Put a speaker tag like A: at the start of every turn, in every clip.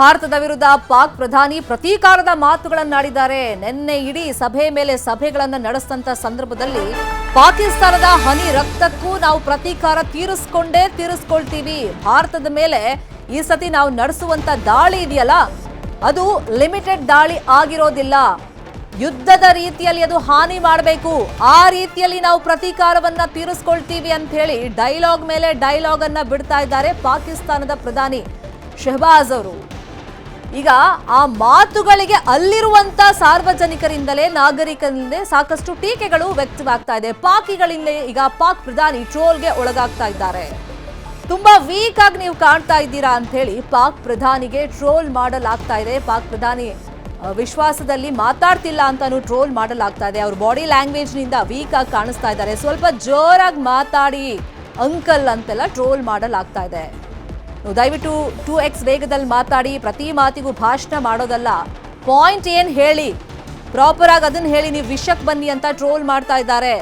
A: ಭಾರತದ ವಿರುದ್ಧ ಪಾಕ್ ಪ್ರಧಾನಿ ಪ್ರತೀಕಾರದ ಮಾತುಗಳನ್ನಾಡಿದ್ದಾರೆ. ನಿನ್ನೆ ಇಡೀ ಸಭೆ ಮೇಲೆ ಸಭೆಗಳನ್ನು ನಡೆಸಿದಂತ ಸಂದರ್ಭದಲ್ಲಿ ಪಾಕಿಸ್ತಾನದ ಹನಿ ರಕ್ತಕ್ಕೂ ನಾವು ಪ್ರತೀಕಾರ ತೀರಿಸ್ಕೊಂಡೇ ತೀರಿಸ್ಕೊಳ್ತೀವಿ. ಭಾರತದ ಮೇಲೆ ಈ ಸತಿ ನಾವು ನಡೆಸುವಂತ ದಾಳಿ ಇದೆಯಲ್ಲ, ಅದು ಲಿಮಿಟೆಡ್ ದಾಳಿ ಆಗಿರೋದಿಲ್ಲ. ಯುದ್ಧದ ರೀತಿಯಲ್ಲಿ ಅದು ಹಾನಿ ಮಾಡಬೇಕು. ಆ ರೀತಿಯಲ್ಲಿ ನಾವು ಪ್ರತೀಕಾರವನ್ನ ತೀರಿಸ್ಕೊಳ್ತೀವಿ ಅಂತ ಹೇಳಿ ಡೈಲಾಗ್ ಮೇಲೆ ಡೈಲಾಗ್ ಅನ್ನ ಬಿಡ್ತಾ ಇದ್ದಾರೆ ಪಾಕಿಸ್ತಾನದ ಪ್ರಧಾನಿ ಶಹಬಾಜ್ ಅವರು. ಈಗ ಆ ಮಾತುಗಳಿಗೆ ಅಲ್ಲಿರುವಂತ ಸಾರ್ವಜನಿಕರಿಂದಲೇ ನಾಗರಿಕರಿಂದಲೇ ಸಾಕಷ್ಟು ಟೀಕೆಗಳು ವ್ಯಕ್ತವಾಗ್ತಾ ಇದೆ. ಪಾಕಿಗಳಿಂದಲೇ ಈಗ ಪಾಕ್ ಪ್ರಧಾನಿ ಟ್ರೋಲ್ಗೆ ಒಳಗಾಗ್ತಾ ಇದ್ದಾರೆ. ತುಂಬಾ ವೀಕ್ ಆಗಿ ನೀವು ಕಾಣ್ತಾ ಇದ್ದೀರಾ ಅಂತ ಹೇಳಿ ಪಾಕ್ ಪ್ರಧಾನಿಗೆ ಟ್ರೋಲ್ ಮಾಡಲಾಗ್ತಾ ಇದೆ. ಪಾಕ್ ಪ್ರಧಾನಿ ವಿಶ್ವಾಸದಲ್ಲಿ ಮಾತಾಡ್ತಿಲ್ಲ ಅಂತಾನು ಟ್ರೋಲ್ ಮಾಡಲಾಗ್ತಾ ಇದೆ. ಅವ್ರ ಬಾಡಿ ಲ್ಯಾಂಗ್ವೇಜ್ನಿಂದ ವೀಕ್ ಆಗಿ ಕಾಣಿಸ್ತಾ ಇದ್ದಾರೆ. ಸ್ವಲ್ಪ ಜೋರಾಗಿ ಮಾತಾಡಿ ಅಂಕಲ್ ಅಂತೆಲ್ಲ ಟ್ರೋಲ್ ಮಾಡಲಾಗ್ತಾ ಇದೆ. ದಯವಿಟ್ಟು ಟೂ ಎಕ್ಸ್ ವೇಗದಲ್ಲಿ ಮಾತಾಡಿ, ಪ್ರತಿ ಮಾತಿಗೂ ಭಾಷಣ ಮಾಡೋದಲ್ಲ. ಪಾಯಿಂಟ್ ಏನು ಹೇಳಿ? ಪ್ರಾಪರ್ ಆಗಿ ಅದನ್ನ ಹೇಳಿ, ನೀವು ವಿಷಕ್ಕೆ ಬನ್ನಿ ಅಂತ ಟ್ರೋಲ್ ಮಾಡ್ತಾ ಇದ್ದಾರೆ.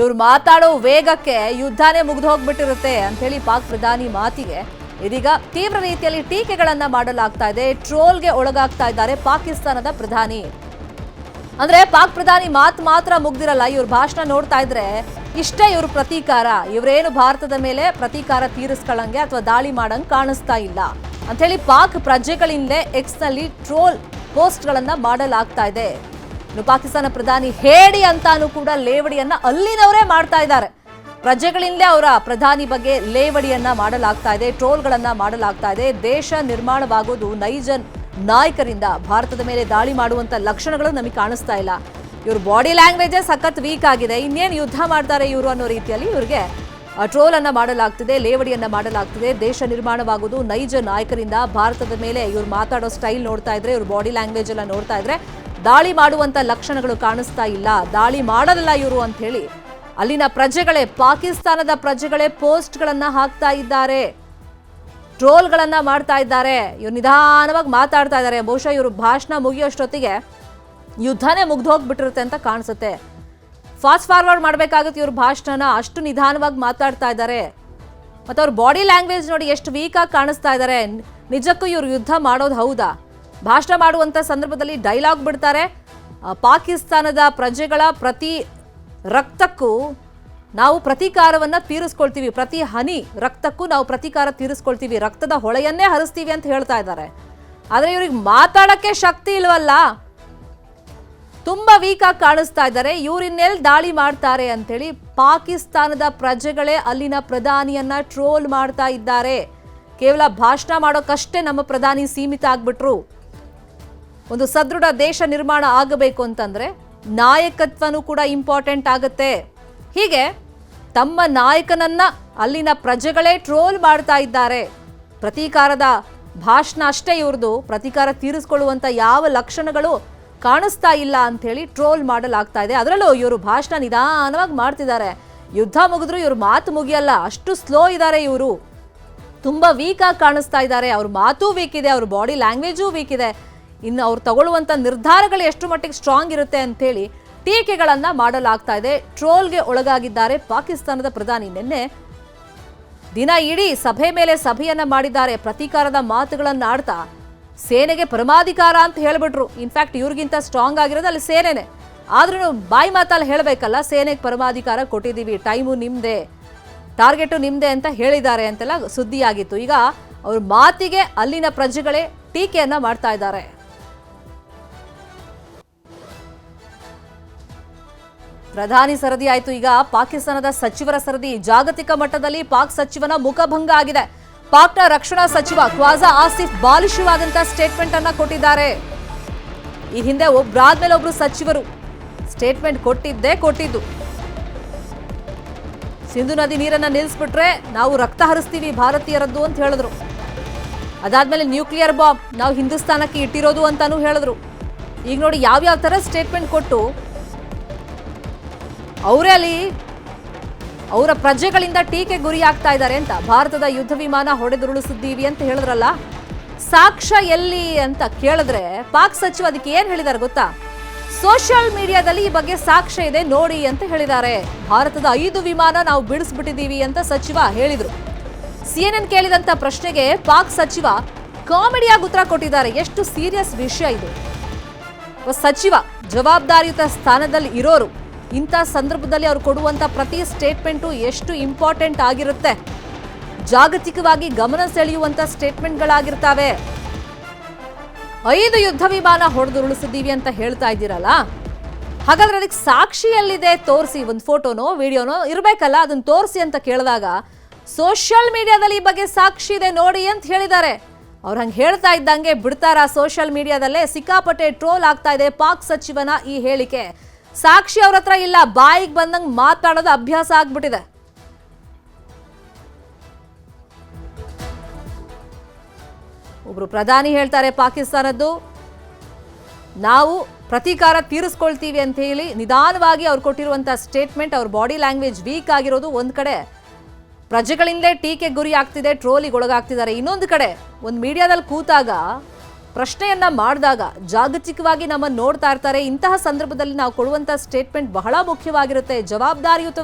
A: ಇವ್ರು ಮಾತಾಡೋ ವೇಗಕ್ಕೆ ಯುದ್ಧನೇ ಮುಗ್ದು ಹೋಗ್ಬಿಟ್ಟಿರುತ್ತೆ ಅಂತೇಳಿ ಪಾಕ್ ಪ್ರಧಾನಿ ಮಾತಿಗೆ. ಇದೀಗ ತೀವ್ರ ರೀತಿಯಲ್ಲಿ ಟೀಕೆಗಳನ್ನು ಮಾಡಲಾಗ್ತಾ ಇದೆ. ಟ್ರೋಲ್ಗೆ ಒಳಗಾಗ್ತಾ ಇದ್ದಾರೆ ಪಾಕಿಸ್ತಾನದ ಪ್ರಧಾನಿ. ಅಂದ್ರೆ ಪಾಕ್ ಪ್ರಧಾನಿ ಮಾತು ಮಾತ್ರ ಮುಗ್ದಿರಲ್ಲ, ಇವ್ರ ಭಾಷಣ ನೋಡ್ತಾ ಇದ್ರೆ. ಇಷ್ಟೇ ಇವರು ಪ್ರತೀಕಾರ. ಇವರೇನು ಭಾರತದ ಮೇಲೆ ಪ್ರತೀಕಾರ ತೀರಿಸ್ಕೊಳ್ಳಂಗೆ ಅಥವಾ ದಾಳಿ ಮಾಡಂಗೆ ಕಾಣಿಸ್ತಾ ಇಲ್ಲ. ಅಂಥೇಳಿ ಪಾಕ್ ಪ್ರಜೆಗಳಿಂದಲೇ ಎಕ್ಸ್ನಲ್ಲಿ ಟ್ರೋಲ್ ಪೋಸ್ಟ್ಗಳನ್ನು ಮಾಡಲಾಗ್ತಾ ಇದೆ. ಇನ್ನು ಪಾಕಿಸ್ತಾನ ಪ್ರಧಾನಿ ಹೇಳಿ ಅಂತಾನು ಕೂಡ ಲೇವಡಿಯನ್ನು ಅಲ್ಲಿನವರೇ ಮಾಡ್ತಾ ಇದ್ದಾರೆ. ಪ್ರಜೆಗಳಿಂದಲೇ ಅವರ ಪ್ರಧಾನಿ ಬಗ್ಗೆ ಲೇವಡಿಯನ್ನ ಮಾಡಲಾಗ್ತಾ ಇದೆ, ಟ್ರೋಲ್ಗಳನ್ನು ಮಾಡಲಾಗ್ತಾ ಇದೆ. ದೇಶ ನಿರ್ಮಾಣವಾಗೋದು ನೈಜ ನಾಯಕರಿಂದ, ಭಾರತದ ಮೇಲೆ ದಾಳಿ ಮಾಡುವಂತ ಲಕ್ಷಣಗಳು ನಮಗೆ ಕಾಣಿಸ್ತಾ ಇಲ್ಲ. ಇವ್ರ ಬಾಡಿ ಲ್ಯಾಂಗ್ವೇಜೇ ಸಖತ್ ವೀಕ್ ಆಗಿದೆ. ಇನ್ನೇನು ಯುದ್ಧ ಮಾಡ್ತಾರೆ ಇವರು ಅನ್ನೋ ರೀತಿಯಲ್ಲಿ ಇವ್ರಿಗೆ ಟ್ರೋಲ್ ಅನ್ನ ಮಾಡಲಾಗ್ತಿದೆ, ಲೇವಡಿಯನ್ನ ಮಾಡಲಾಗ್ತಿದೆ. ದೇಶ ನಿರ್ಮಾಣವಾಗುವುದು ನೈಜ ನಾಯಕರಿಂದ. ಭಾರತದ ಮೇಲೆ ಇವ್ರು ಮಾತಾಡೋ ಸ್ಟೈಲ್ ನೋಡ್ತಾ ಇದ್ರೆ, ಇವ್ರ ಬಾಡಿ ಲ್ಯಾಂಗ್ವೇಜ್ ಎಲ್ಲ ನೋಡ್ತಾ ಇದ್ರೆ, ದಾಳಿ ಮಾಡುವಂತ ಲಕ್ಷಣಗಳು ಕಾಣಿಸ್ತಾ ಇಲ್ಲ. ದಾಳಿ ಮಾಡಲ್ಲ ಇವರು ಅಂತ ಹೇಳಿ ಅಲ್ಲಿನ ಪ್ರಜೆಗಳೇ, ಪಾಕಿಸ್ತಾನದ ಪ್ರಜೆಗಳೇ ಪೋಸ್ಟ್ಗಳನ್ನ ಹಾಕ್ತಾ ಇದ್ದಾರೆ. ಟ್ರೋಲ್ಗಳನ್ನ ಮಾಡ್ತಾ ಇದ್ದಾರೆ. ಇವ್ರು ನಿಧಾನವಾಗಿ ಮಾತಾಡ್ತಾ ಇದ್ದಾರೆ. ಬಹುಶಃ ಇವರು ಭಾಷಣ ಮುಗಿಯೋಷ್ಟೊತ್ತಿಗೆ ಯುದ್ಧನೇ ಮುಗ್ದು ಹೋಗ್ಬಿಟ್ಟಿರುತ್ತೆ ಅಂತ ಕಾಣಿಸುತ್ತೆ. ಫಾಸ್ಟ್ ಫಾರ್ವರ್ಡ್ ಮಾಡಬೇಕಾಗುತ್ತೆ ಇವ್ರ ಭಾಷಣನ, ಅಷ್ಟು ನಿಧಾನವಾಗಿ ಮಾತಾಡ್ತಾ ಇದ್ದಾರೆ. ಮತ್ತು ಅವ್ರ ಬಾಡಿ ಲ್ಯಾಂಗ್ವೇಜ್ ನೋಡಿ ಎಷ್ಟು ವೀಕಾಗಿ ಕಾಣಿಸ್ತಾ ಇದ್ದಾರೆ. ನಿಜಕ್ಕೂ ಇವ್ರು ಯುದ್ಧ ಮಾಡೋದು ಹೌದಾ? ಭಾಷಣ ಮಾಡುವಂಥ ಸಂದರ್ಭದಲ್ಲಿ ಡೈಲಾಗ್ ಬಿಡ್ತಾರೆ. ಪಾಕಿಸ್ತಾನದ ಪ್ರಜೆಗಳ ಪ್ರತಿ ರಕ್ತಕ್ಕೂ ನಾವು ಪ್ರತೀಕಾರವನ್ನು ತೀರಿಸ್ಕೊಳ್ತೀವಿ. ಪ್ರತಿ ಹನಿ ರಕ್ತಕ್ಕೂ ನಾವು ಪ್ರತೀಕಾರ ತೀರಿಸ್ಕೊಳ್ತೀವಿ. ರಕ್ತದ ಹೊಳೆಯನ್ನೇ ಹರಿಸ್ತೀವಿ ಅಂತ ಹೇಳ್ತಾ ಇದ್ದಾರೆ. ಆದರೆ ಇವ್ರಿಗೆ ಮಾತಾಡೋಕ್ಕೆ ಶಕ್ತಿ ಇಲ್ವಲ್ಲ? ತುಂಬಾ ವೀಕ್ ಆಗಿ ಕಾಣಿಸ್ತಾ ಇದ್ದಾರೆ. ಇವರಿನ್ನೆಲ್ ದಾಳಿ ಮಾಡ್ತಾರೆ ಅಂತೇಳಿ ಪಾಕಿಸ್ತಾನದ ಪ್ರಜೆಗಳೇ ಅಲ್ಲಿನ ಪ್ರಧಾನಿಯನ್ನ ಟ್ರೋಲ್ ಮಾಡ್ತಾ ಇದ್ದಾರೆ. ಕೇವಲ ಭಾಷಣ ಮಾಡೋಕಷ್ಟೇ ನಮ್ಮ ಪ್ರಧಾನಿ ಸೀಮಿತ ಆಗ್ಬಿಟ್ರು. ಒಂದು ಸದೃಢ ದೇಶ ನಿರ್ಮಾಣ ಆಗಬೇಕು ಅಂತಂದ್ರೆ ನಾಯಕತ್ವನೂ ಕೂಡ ಇಂಪಾರ್ಟೆಂಟ್ ಆಗುತ್ತೆ. ಹೀಗೆ ತಮ್ಮ ನಾಯಕನನ್ನ ಅಲ್ಲಿನ ಪ್ರಜೆಗಳೇ ಟ್ರೋಲ್ ಮಾಡ್ತಾ ಇದ್ದಾರೆ. ಪ್ರತೀಕಾರದ ಭಾಷಣ ಅಷ್ಟೇ ಇವ್ರದ್ದು ಪ್ರತೀಕಾರ ತೀರಿಸ್ಕೊಳ್ಳುವಂಥ ಯಾವ ಲಕ್ಷಣಗಳು ಕಾಣಿಸ್ತಾ ಇಲ್ಲ ಅಂತ ಹೇಳಿ ಟ್ರೋಲ್ ಮಾಡಲಾಗ್ತಾ ಇದೆ. ಅದರಲ್ಲೂ ಇವರು ಭಾಷಣ ನಿಧಾನವಾಗಿ ಮಾಡ್ತಿದ್ದಾರೆ. ಯುದ್ಧ ಮುಗಿದ್ರು ಇವ್ರ ಮಾತು ಮುಗಿಯಲ್ಲ. ಅಷ್ಟು ಸ್ಲೋ ಇದ್ದಾರೆ ಇವರು. ತುಂಬಾ ವೀಕಾಗಿ ಕಾಣಿಸ್ತಾ ಇದ್ದಾರೆ. ಅವ್ರ ಮಾತು ವೀಕ್ ಇದೆ. ಅವ್ರ ಬಾಡಿ ಲ್ಯಾಂಗ್ವೇಜು ವೀಕ್ ಇದೆ. ಇನ್ನು ಅವ್ರು ತಗೊಳ್ಳುವಂತ ನಿರ್ಧಾರಗಳು ಎಷ್ಟು ಮಟ್ಟಿಗೆ ಸ್ಟ್ರಾಂಗ್ ಇರುತ್ತೆ ಅಂತೇಳಿ ಟೀಕೆಗಳನ್ನು ಮಾಡಲಾಗ್ತಾ ಇದೆ. ಟ್ರೋಲ್ಗೆ ಒಳಗಾಗಿದ್ದಾರೆ ಪಾಕಿಸ್ತಾನದ ಪ್ರಧಾನಿ. ನಿನ್ನೆ ದಿನ ಇಡೀ ಸಭೆ ಮೇಲೆ ಸಭೆಯನ್ನ ಮಾಡಿದ್ದಾರೆ. ಪ್ರತೀಕಾರದ ಮಾತುಗಳನ್ನು ಆಡ್ತಾ ಸೇನೆಗೆ ಪರಮಾಧಿಕಾರ ಅಂತ ಹೇಳ್ಬಿಟ್ರು. ಇನ್ಫ್ಯಾಕ್ಟ್ ಇವ್ರಿಗಿಂತ ಸ್ಟ್ರಾಂಗ್ ಆಗಿರೋದು ಅಲ್ಲಿ ಸೇನೆನೆ. ಆದ್ರೂ ಬಾಯಿ ಮಾತಲ್ಲಿ ಹೇಳಬೇಕಲ್ಲ, ಸೇನೆಗೆ ಪರಮಾಧಿಕಾರ ಕೊಟ್ಟಿದ್ದೀವಿ ಟೈಮು ನಿಮ್ದೆ ಟಾರ್ಗೆಟು ನಿಮ್ದೆ ಅಂತ ಹೇಳಿದ್ದಾರೆ ಅಂತೆಲ್ಲ ಸುದ್ದಿಯಾಗಿತ್ತು. ಈಗ ಅವ್ರ ಮಾತಿಗೆ ಅಲ್ಲಿನ ಪ್ರಜೆಗಳೇ ಟೀಕೆಯನ್ನ ಮಾಡ್ತಾ ಇದ್ದಾರೆ. ಪ್ರಧಾನಿ ಸರದಿ ಆಯ್ತು. ಈಗ ಪಾಕಿಸ್ತಾನದ ಸಚಿವರ ಸರದಿ ಜಾಗತಿಕ ಮಟ್ಟದಲ್ಲಿ ಪಾಕ್ ಸಚಿವನ ಮುಖಭಂಗ ಆಗಿದೆ. ಪಾಕ್ನ ರಕ್ಷಣಾ ಸಚಿವ ಖ್ವಾಜಾ ಆಸಿಫ್ ಬಾಲಿಶವಾದಂತಹ ಸ್ಟೇಟ್ಮೆಂಟ್ ಅನ್ನ ಕೊಟ್ಟಿದ್ದಾರೆ. ಈ ಹಿಂದೆ ಒಬ್ರಾದ್ಮೇಲೆ ಒಬ್ರು ಸಚಿವರು ಸ್ಟೇಟ್ಮೆಂಟ್ ಕೊಟ್ಟಿದ್ದೇ ಕೊಟ್ಟಿದ್ದು. ಸಿಂಧು ನದಿ ನೀರನ್ನ ನಿಲ್ಲಿಸ್ಬಿಟ್ರೆ ನಾವು ರಕ್ತ ಹರಿಸ್ತೀವಿ ಭಾರತೀಯರದ್ದು ಅಂತ ಹೇಳಿದ್ರು. ಅದಾದ್ಮೇಲೆ ನ್ಯೂಕ್ಲಿಯರ್ ಬಾಂಬ್ ನಾವು ಹಿಂದೂಸ್ತಾನಕ್ಕೆ ಇಟ್ಟಿರೋದು ಅಂತಾನೂ ಹೇಳಿದ್ರು. ಈಗ ನೋಡಿ ಯಾವ್ಯಾವ ಥರ ಸ್ಟೇಟ್ಮೆಂಟ್ ಕೊಟ್ಟು ಅವರೇ ಅಲ್ಲಿ ಅವರ ಪ್ರಜೆಗಳಿಂದ ಟೀಕೆ ಗುರಿಯಾಗ್ತಾ ಇದ್ದಾರೆ ಅಂತ. ಭಾರತದ ಯುದ್ಧ ವಿಮಾನ ಹೊಡೆದುರುಳಿಸಿದ್ದೀವಿ ಅಂತ ಹೇಳಿದ್ರಲ್ಲ? ಸಾಕ್ಷ್ಯ ಎಲ್ಲಿ ಅಂತ ಕೇಳಿದ್ರೆ ಪಾಕ್ ಸಚಿವ ಅದಕ್ಕೆ ಏನ್ ಹೇಳಿದ್ದಾರೆ ಗೊತ್ತಾ? ಸೋಷಿಯಲ್ ಮೀಡಿಯಾದಲ್ಲಿ ಈ ಬಗ್ಗೆ ಸಾಕ್ಷ್ಯ ಇದೆ, ನೋಡಿ ಅಂತ ಹೇಳಿದ್ದಾರೆ. ಭಾರತದ ಐದು ವಿಮಾನ ನಾವು ಬಿಡಿಸ್ಬಿಟ್ಟಿದ್ದೀವಿ ಅಂತ ಸಚಿವ ಹೇಳಿದ್ರು. ಸಿಎನ್ಎನ್ ಕೇಳಿದಂತ ಪ್ರಶ್ನೆಗೆ ಪಾಕ್ ಸಚಿವ ಕಾಮಿಡಿಯಾಗಿ ಉತ್ತರ ಕೊಟ್ಟಿದ್ದಾರೆ. ಎಷ್ಟು ಸೀರಿಯಸ್ ವಿಷಯ ಇದು. ಸಚಿವ ಜವಾಬ್ದಾರಿಯುತ ಸ್ಥಾನದಲ್ಲಿ ಇರೋರು ಇಂಥ ಸಂದರ್ಭದಲ್ಲಿ ಅವರು ಕೊಡುವಂಥ ಪ್ರತಿ ಸ್ಟೇಟ್ಮೆಂಟು ಎಷ್ಟು ಇಂಪಾರ್ಟೆಂಟ್ ಆಗಿರುತ್ತೆ. ಜಾಗತಿಕವಾಗಿ ಗಮನ ಸೆಳೆಯುವಂಥ ಸ್ಟೇಟ್ಮೆಂಟ್ಗಳಾಗಿರ್ತಾವೆ ಐದು ಯುದ್ಧ ವಿಮಾನ ಹೊಡೆದುರುಳಿಸಿದ್ದೀವಿ ಅಂತ ಹೇಳ್ತಾ ಇದ್ದೀರಲ್ಲ? ಹಾಗಾದ್ರೆ ಅದಕ್ಕೆ ಸಾಕ್ಷಿಯಲ್ಲಿದೆ ತೋರಿಸಿ, ಒಂದು ಫೋಟೋನೋ, ವಿಡಿಯೋನೋ ಇರಬೇಕಲ್ಲ? ಅದನ್ನು ತೋರಿಸಿ ಅಂತ ಕೇಳಿದಾಗ ಸೋಷಿಯಲ್ ಮೀಡಿಯಾದಲ್ಲಿ ಈ ಬಗ್ಗೆ ಸಾಕ್ಷಿ ಇದೆ ನೋಡಿ ಅಂತ ಹೇಳಿದ್ದಾರೆ. ಅವ್ರು ಹಂಗೆ ಹೇಳ್ತಾ ಇದ್ದಂಗೆ ಬಿಡ್ತಾರಾ ಸೋಷಿಯಲ್ ಮೀಡಿಯಾದಲ್ಲೇ ಸಿಕ್ಕಾಪಟ್ಟೆ ಟ್ರೋಲ್ ಆಗ್ತಾ ಇದೆ ಪಾಕ್ ಸಚಿವನ ಈ ಹೇಳಿಕೆ. ಸಾಕ್ಷಿ ಅವ್ರ ಹತ್ರ ಇಲ್ಲ, ಬಾಯಿಗೆ ಬಂದಂಗೆ ಮಾತಾಡೋದು ಅಭ್ಯಾಸ ಆಗ್ಬಿಟ್ಟಿದೆ. ಒಬ್ರು ಪ್ರಧಾನಿ ಹೇಳ್ತಾರೆ ಪಾಕಿಸ್ತಾನದ್ದು, ನಾವು ಪ್ರತೀಕಾರ ತೀರಿಸ್ಕೊಳ್ತೀವಿ ಅಂತ ಹೇಳಿ ನಿಧಾನವಾಗಿ ಅವ್ರು ಕೊಟ್ಟಿರುವಂಥ ಸ್ಟೇಟ್ಮೆಂಟ್ ಅವ್ರ ಬಾಡಿ ಲ್ಯಾಂಗ್ವೇಜ್ ವೀಕ್ ಆಗಿರೋದು ಒಂದು ಕಡೆ. ಪ್ರಜೆಗಳಿಂದಲೇ ಟೀಕೆ ಗುರಿ ಆಗ್ತಿದೆ ಟ್ರೋಲಿಗೆ ಒಳಗಾಗ್ತಿದ್ದಾರೆ. ಇನ್ನೊಂದು ಕಡೆ, ಒಂದು ಮೀಡಿಯಾದಲ್ಲಿ ಕೂತಾಗ ಪ್ರಶ್ನೆಯನ್ನ ಮಾಡಿದಾಗ ಜಾಗತಿಕವಾಗಿ ನಮ್ಮನ್ನು ನೋಡ್ತಾ ಇರ್ತಾರೆ. ಇಂತಹ ಸಂದರ್ಭದಲ್ಲಿ ನಾವು ಕೊಡುವಂಥ ಸ್ಟೇಟ್ಮೆಂಟ್ ಬಹಳ ಮುಖ್ಯವಾಗಿರುತ್ತೆ. ಜವಾಬ್ದಾರಿಯುತ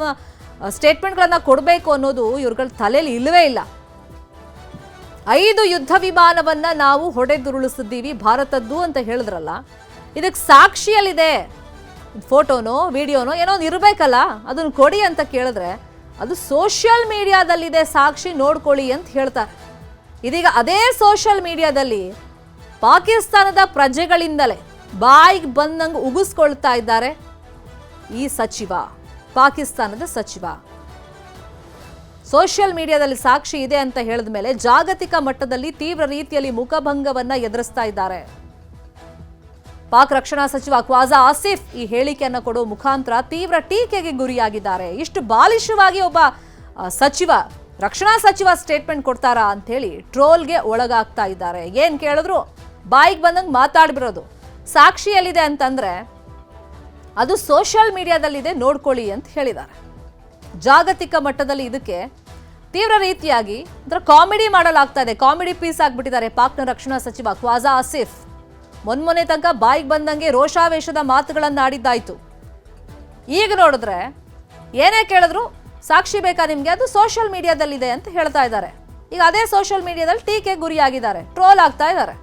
A: ಸ್ಟೇಟ್ಮೆಂಟ್ಗಳನ್ನು ಕೊಡಬೇಕು ಅನ್ನೋದು ಇವ್ರಗಳ ತಲೆಯಲ್ಲಿ ಇಲ್ಲವೇ ಇಲ್ಲ. ಐದು ಯುದ್ಧ ವಿಮಾನವನ್ನ ನಾವು ಹೊಡೆದುರುಳಿಸಿದ್ದೀವಿ, ಭಾರತದ್ದು ಅಂತ ಹೇಳಿದ್ರಲ್ಲ ಇದಕ್ಕೆ ಸಾಕ್ಷಿಯಲ್ಲಿದೆ. ಫೋಟೋನೋ, ವಿಡಿಯೋನೋ ಏನೋ ಒಂದು ಇರಬೇಕಲ್ಲ, ಅದನ್ನ ಕೊಡಿ ಅಂತ ಕೇಳಿದ್ರೆ ಅದು ಸೋಷಿಯಲ್ ಮೀಡಿಯಾದಲ್ಲಿದೆ ಸಾಕ್ಷಿ ನೋಡ್ಕೊಳ್ಳಿ ಅಂತ ಹೇಳ್ತಾರೆ ಇದೀಗ ಅದೇ ಸೋಷಿಯಲ್ ಮೀಡಿಯಾದಲ್ಲಿ ಪಾಕಿಸ್ತಾನದ ಪ್ರಜೆಗಳಿಂದಲೇ ಬಾಯಿಗೆ ಬಂದಂಗೆ ಉಗಿಸ್ಕೊಳ್ತಾ ಇದ್ದಾರೆ ಈ ಸಚಿವ, ಪಾಕಿಸ್ತಾನದ ಸಚಿವ. ಸೋಷಿಯಲ್ ಮೀಡಿಯಾದಲ್ಲಿ ಸಾಕ್ಷಿ ಇದೆ ಅಂತ ಹೇಳಿದ ಮೇಲೆ ಜಾಗತಿಕ ಮಟ್ಟದಲ್ಲಿ ತೀವ್ರ ರೀತಿಯಲ್ಲಿ ಮುಖಭಂಗವನ್ನ ಎದುರಿಸ್ತಾ ಇದ್ದಾರೆ. ಪಾಕ್ ರಕ್ಷಣಾ ಸಚಿವ ಕ್ವಾಜಾ ಆಸಿಫ್ ಈ ಹೇಳಿಕೆಯನ್ನು ಕೊಡುವ ಮುಖಾಂತರ ತೀವ್ರ ಟೀಕೆಗೆ ಗುರಿಯಾಗಿದ್ದಾರೆ. ಇಷ್ಟು ಬಾಲಿಶವಾಗಿ ಒಬ್ಬ ಸಚಿವ, ರಕ್ಷಣಾ ಸಚಿವ ಸ್ಟೇಟ್ಮೆಂಟ್ ಕೊಡ್ತಾರಾ ಅಂತ ಹೇಳಿ ಟ್ರೋಲ್ಗೆ ಒಳಗಾಗ್ತಾ ಇದ್ದಾರೆ. ಏನ್ ಕೇಳಿದ್ರು? ಬಾಯಿಗೆ ಬಂದಂಗೆ ಮಾತಾಡ್ಬಿರೋದು ಸಾಕ್ಷಿ ಎಲ್ಲಿದೆ ಅಂತಂದರೆ, ಅದು ಸೋಷಿಯಲ್ ಮೀಡಿಯಾದಲ್ಲಿದೆ, ನೋಡ್ಕೊಳ್ಳಿ ಅಂತ ಹೇಳಿದ್ದಾರೆ. ಜಾಗತಿಕ ಮಟ್ಟದಲ್ಲಿ ಇದಕ್ಕೆ ತೀವ್ರ ರೀತಿಯಾಗಿ ಒಂಥರ ಕಾಮಿಡಿ ಮಾಡಲಾಗ್ತಾ ಇದೆ. ಕಾಮಿಡಿ ಪೀಸ್ ಆಗಿಬಿಟ್ಟಿದ್ದಾರೆ ಪಾಕ್ನ ರಕ್ಷಣಾ ಸಚಿವ ಖ್ವಾಜಾ ಆಸಿಫ್. ಮೊನ್ಮೊನೆ ತನಕ ಬಾಯಿಗೆ ಬಂದಂಗೆ ರೋಷಾವೇಶದ ಮಾತುಗಳನ್ನು ಆಡಿದ್ದಾಯಿತು ಈಗ ನೋಡಿದ್ರೆ, ಏನೇ ಕೇಳಿದ್ರು ಸಾಕ್ಷಿ ಬೇಕಾ ನಿಮಗೆ? ಅದು ಸೋಷಿಯಲ್ ಮೀಡಿಯಾದಲ್ಲಿದೆ ಅಂತ ಹೇಳ್ತಾ ಇದ್ದಾರೆ. ಈಗ ಅದೇ ಸೋಷಿಯಲ್ ಮೀಡಿಯಾದಲ್ಲಿ ಟೀಕೆ ಗುರಿಯಾಗಿದ್ದಾರೆ. ಟ್ರೋಲ್ ಆಗ್ತಾ ಇದ್ದಾರೆ.